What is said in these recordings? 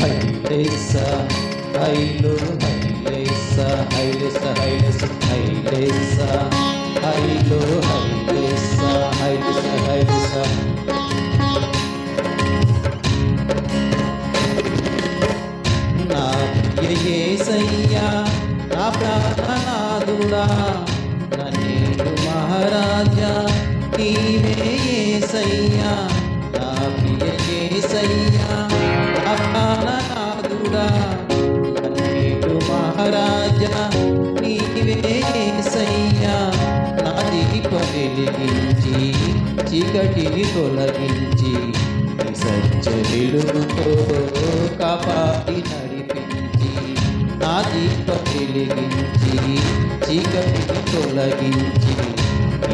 హైలెస్స హైలు హైలెస్స నా ప్రార్థనా నా ప్రాణనాథుడా మహారాజా నీవే యేసయ్యా నా ప్రియ యేసయ్యా నా ప్రాణనాథుడా మహారాజా నీవే యేసయ్యా నా దీప వెలిగించి చీకటిని తొలగించి నీ సత్య వెలుగుతో కాపాడి నడిపించి నా దీప వెలిగించి చీకటిని తొలగించి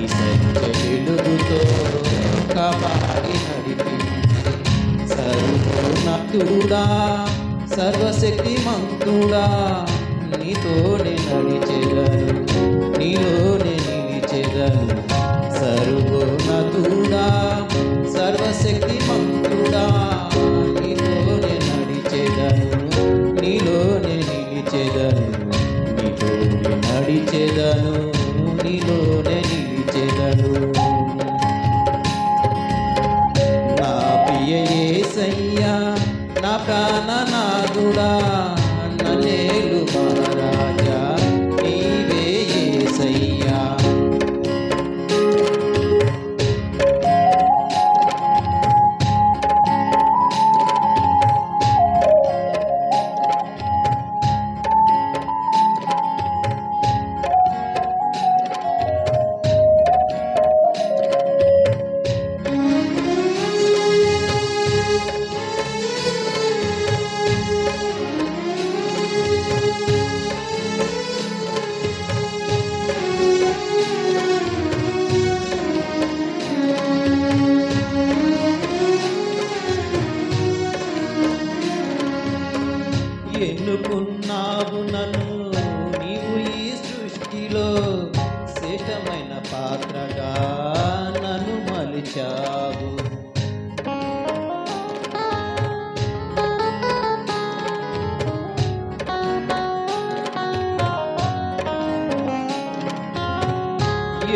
ఈ సత్య వెలుగుతో కాపాడి నడిపించి సర్వోన్నతుడా సర్వశక్తిమంతుడా నీతోనే నడిచేదను నీలోనే నిలిచెదను. సర్వోన్నతుడా సర్వశక్తిమంతుడా నీతోనే నడిచేదను నీలోనే నిలిచేదను. నడిచెదను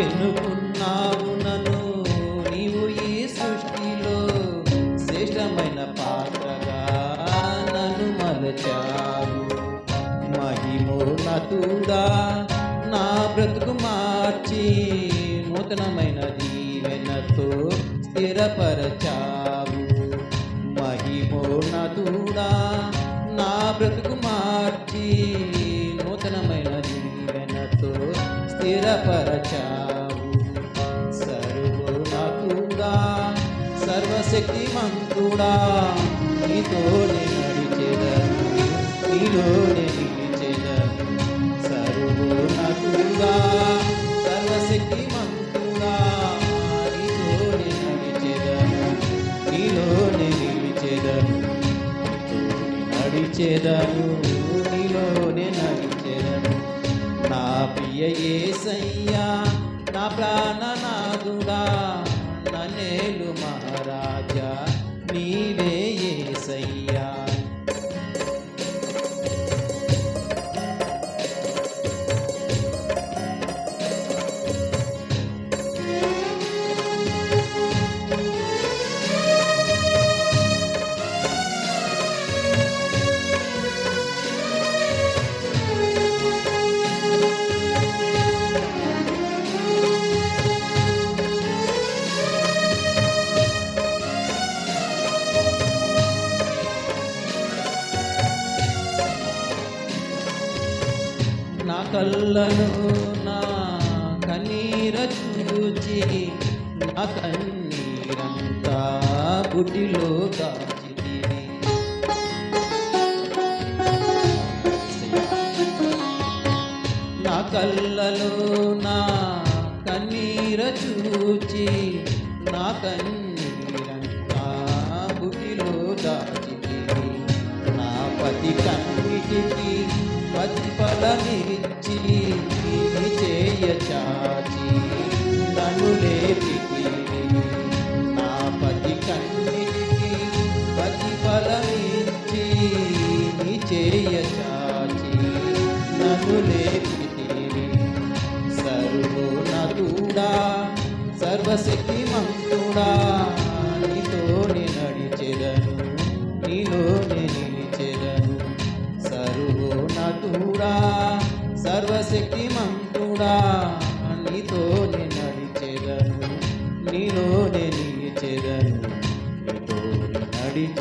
ఎన్నుకున్నావు నన్ను? నీవు ఈ సృష్టిలో శ్రేష్టమైన పాత్రగా నన్ను మలచావు. మహిమోన్నతుడా నా బ్రతుకు మార్చి నూతనమైన దీవెనతో స్థిరపరచావు. మహిమోన్నతుడా నా బ్రతుకు స్థిరపరచావు. సర్వోన్నతుడా సర్వశక్తిమంతుడా నీతోనే నడిచెదను నీలోనే నిలిచెదను. సర్వోన్నతుడా సర్వశక్తిమంతుడా నీతోనే నడిచెదను నీలోనే నిలిచెదను. నీతోనే నడిచెదను. ప్రియ యేసయ్యా నా ప్రాణనాథుడా. కళ్ళను నా కన్నీర చూచి నా కన్నీరంతా గుడిలో దాచితివి నా కళ్ళలో నా కన్నీర చూచి నా కన్నీరంతా గుడిలో దాచితివి. నా పతి కన్నిటికి సత్ఫలమిచ్చి చేయచా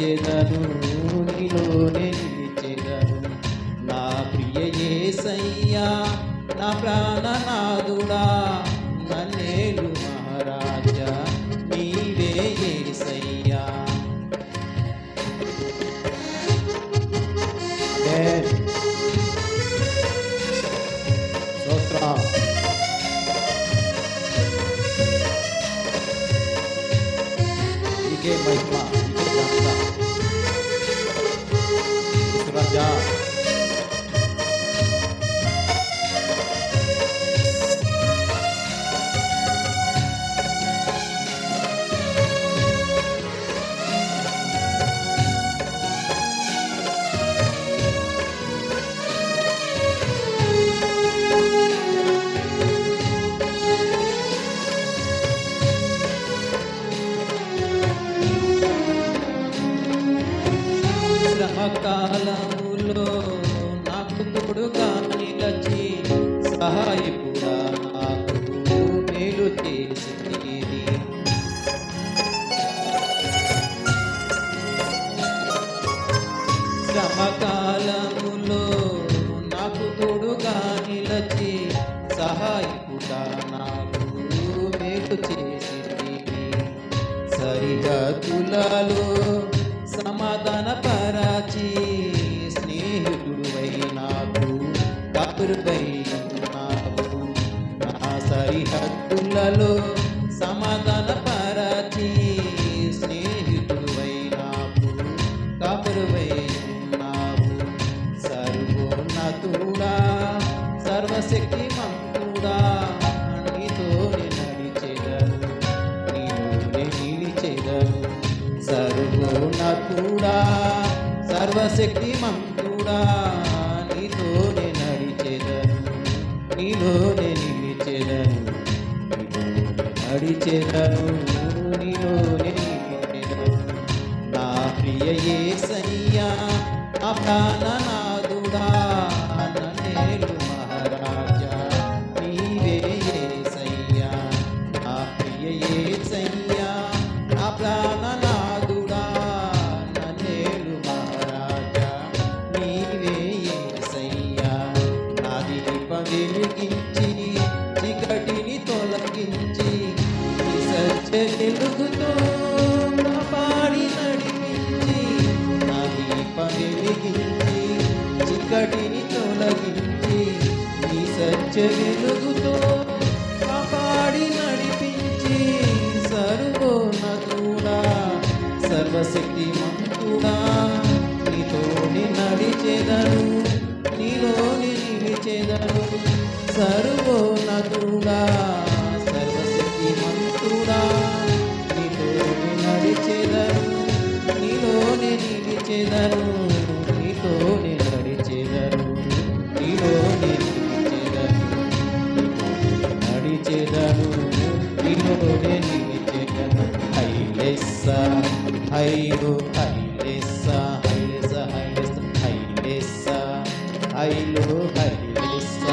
నిలిచెదను నీలోనే నిలిచెదను నా ప్రియ ఏసయ్యా నా ప్రాణనాథుడా నన్నేలు మహారాజా నీవే ఏసయ్యా Yeah. కాపురుపై నాకు నా సరిహద్దులలో సమాధాన పరచి స్నేహితుడువై నాకు కాపురువై ఉన్నావు సర్వోన్నతుడా సర్వశక్తి నడిచెదను నీలోనే నిలిచెదను నా ప్రియ యేసయ్యా నా ప్రాణనాథుడా సత్య వెలుగుతో కాపాడి నడిపించి నా దీపం వెలిగించి చిక్కటిని తొలగించి నీ సత్య వెలుగుతో కాపాడి నడిపించి సర్వోన్నతుడా సర్వశక్తి మంతుడా నీతోని నడిచెదను నీలోని నిలిచెదను సర్వోన్నతుడా. నిలిచెదను నీతోని నడిచెదను నీలోని నిలిచెదను నడిచెదను నీలోనే నిలిచెదను హైలెస్స హైలు హైలెస్స హైలెస్స హైలెస్స హైలెస్స. హైలు హైలెస్స.